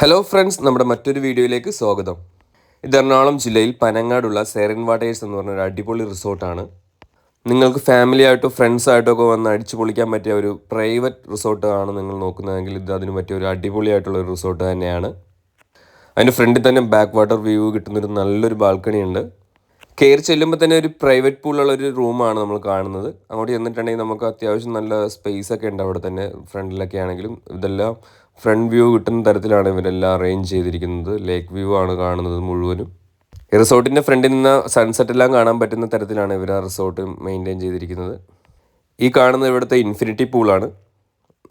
Hello friends നമ്മുടെ മറ്റൊരു വീഡിയോയിലേക്ക് സ്വാഗതം. ഇത് എറണാകുളം ജില്ലയിൽ പനങ്ങാടുള്ള സെറിൻ വാട്ടേഴ്സ് എന്ന് പറഞ്ഞ ഒരു അടിപൊളി റിസോർട്ടാണ്. നിങ്ങൾക്ക് ഫാമിലി ആയിട്ടോ ഫ്രണ്ട്സ് ആയിട്ടോ ഒക്കെ വന്ന് അടിച്ചു പൊളിക്കാൻ പറ്റിയ ഒരു പ്രൈവറ്റ് റിസോർട്ട് ആണ് നിങ്ങൾ നോക്കുന്നതെങ്കിൽ ഇത് അതിന് പറ്റിയ ഒരു അടിപൊളിയായിട്ടുള്ള ഒരു റിസോർട്ട് തന്നെയാണ്. അതിന്റെ ഫ്രണ്ടിൽ തന്നെ ബാക്ക് വാട്ടർ വ്യൂ കിട്ടുന്നൊരു നല്ലൊരു ബാൽക്കണി ഉണ്ട്. കയറി ചെല്ലുമ്പോൾ തന്നെ ഒരു പ്രൈവറ്റ് പൂളുള്ള ഒരു റൂമാണ് നമ്മൾ കാണുന്നത്. അങ്ങോട്ട് ചെന്നിട്ടുണ്ടെങ്കിൽ നമുക്ക് അത്യാവശ്യം നല്ല സ്പേസ് ഒക്കെ ഉണ്ട് അവിടെ തന്നെ. ഫ്രണ്ടിലൊക്കെ ആണെങ്കിലും ഇതെല്ലാം ഫ്രണ്ട് വ്യൂ കിട്ടുന്ന തരത്തിലാണ് ഇവരെല്ലാം അറേഞ്ച് ചെയ്തിരിക്കുന്നത്. ലേക്ക് വ്യൂ ആണ് കാണുന്നത് മുഴുവനും. റിസോർട്ടിന്റെ ഫ്രണ്ടിൽ നിന്ന് സൺസെറ്റ് എല്ലാം കാണാൻ പറ്റുന്ന തരത്തിലാണ് ഇവർ ആ റിസോർട്ട് മെയിന്റെയിൻ ചെയ്തിരിക്കുന്നത്. ഈ കാണുന്നത് ഇവിടുത്തെ ഇൻഫിനിറ്റി പൂളാണ്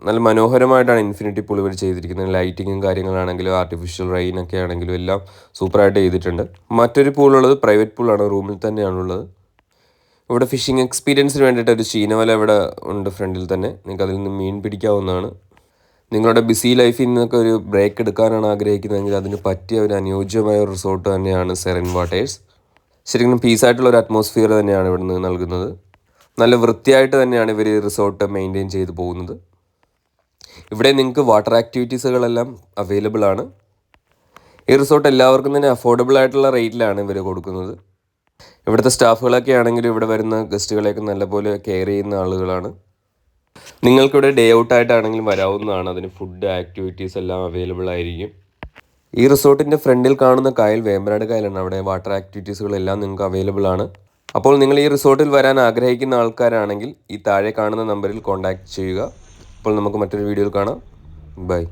നല്ല മനോഹരമായിട്ടാണ് ഇൻഫിനിറ്റി പൂൾ ഇവർ ചെയ്തിരിക്കുന്നത്. ലൈറ്റിങ്ങും കാര്യങ്ങളാണെങ്കിലും ആർട്ടിഫിഷ്യൽ റെയിൻ ഒക്കെ ആണെങ്കിലും എല്ലാം സൂപ്പറായിട്ട് ചെയ്തിട്ടുണ്ട്. മറ്റൊരു പൂളുള്ളത് പ്രൈവറ്റ് പൂളാണ് റൂമിൽ തന്നെയാണുള്ളത് ഇവിടെ ഫിഷിംഗ് എക്സ്പീരിയൻസിന് വേണ്ടിയിട്ട് ഒരു ചീനവല ഇവിടെ ഉണ്ട് ഫ്രണ്ടിൽ തന്നെ. നിങ്ങൾക്ക് അതിൽ നിന്ന് മീൻ പിടിക്കാവുന്നതാണ്. നിങ്ങളുടെ ബിസി ലൈഫിൽ നിന്നൊക്കെ ഒരു ബ്രേക്ക് എടുക്കാനാണ് ആഗ്രഹിക്കുന്നതെങ്കിൽ അതിന് പറ്റിയ ഒരു അനുയോജ്യമായ ഒരു റിസോർട്ട് തന്നെയാണ് സെറൻ വാട്ടേഴ്സ് ശരിക്കും പീസായിട്ടുള്ള ഒരു അറ്റ്മോസ്ഫിയർ തന്നെയാണ് ഇവിടെ നിന്ന് നൽകുന്നത്. നല്ല വൃത്തിയായിട്ട് തന്നെയാണ് ഇവർ റിസോർട്ട് മെയിന്റെയിൻ ചെയ്ത് പോകുന്നത്. ഇവിടെ നിങ്ങൾക്ക് വാട്ടർ ആക്ടിവിറ്റീസുകളെല്ലാം അവൈലബിൾ ആണ്. ഈ റിസോർട്ട് എല്ലാവർക്കും തന്നെ അഫോർഡബിൾ ആയിട്ടുള്ള റേറ്റിലാണ് ഇവർ കൊടുക്കുന്നത്. ഇവിടുത്തെ സ്റ്റാഫുകളൊക്കെ ആണെങ്കിലും ഇവിടെ വരുന്ന ഗസ്റ്റുകളെയൊക്കെ നല്ലപോലെ കെയർ ചെയ്യുന്ന ആളുകളാണ്. നിങ്ങൾക്കിവിടെ ഡേ ഔട്ട് ആയിട്ടാണെങ്കിലും വരാവുന്നതാണ്. അതിന് ഫുഡ് ആക്ടിവിറ്റീസ് എല്ലാം അവൈലബിൾ ആയിരിക്കും. ഈ റിസോർട്ടിന്റെ ഫ്രണ്ടിൽ കാണുന്ന കായൽ വേമ്പനാട് കായലാണ്. അവിടെ വാട്ടർ ആക്ടിവിറ്റീസുകളെല്ലാം നിങ്ങൾക്ക് അവൈലബിൾ ആണ്. അപ്പോൾ നിങ്ങൾ ഈ റിസോർട്ടിൽ വരാൻ ആഗ്രഹിക്കുന്ന ആൾക്കാരാണെങ്കിൽ ഈ താഴെ കാണുന്ന നമ്പറിൽ കോൺടാക്റ്റ് ചെയ്യുക. അപ്പോൾ നമുക്ക് മറ്റൊരു വീഡിയോയിൽ കാണാം. ബൈ